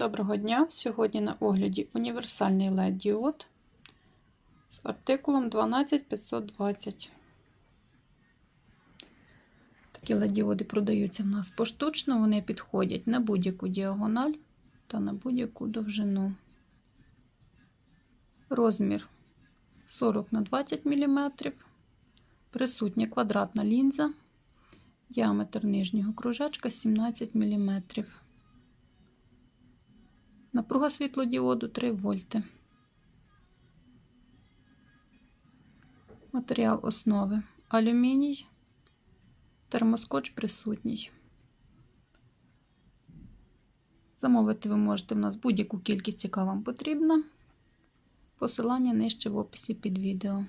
Доброго дня! Сьогодні на огляді універсальний LED діод з артикулом 12520. Такі LED діоди продаються в нас поштучно, вони підходять на будь-яку діагональ та на будь-яку довжину. Розмір 40 на 20 мм, присутня квадратна лінза, діаметр нижнього кружечка 17 мм. Напруга світлодіоду 3 вольти. Матеріал основи алюміній, термоскотч присутній. Замовити ви можете в нас будь-яку кількість, яка вам потрібна. Посилання нижче в описі під відео.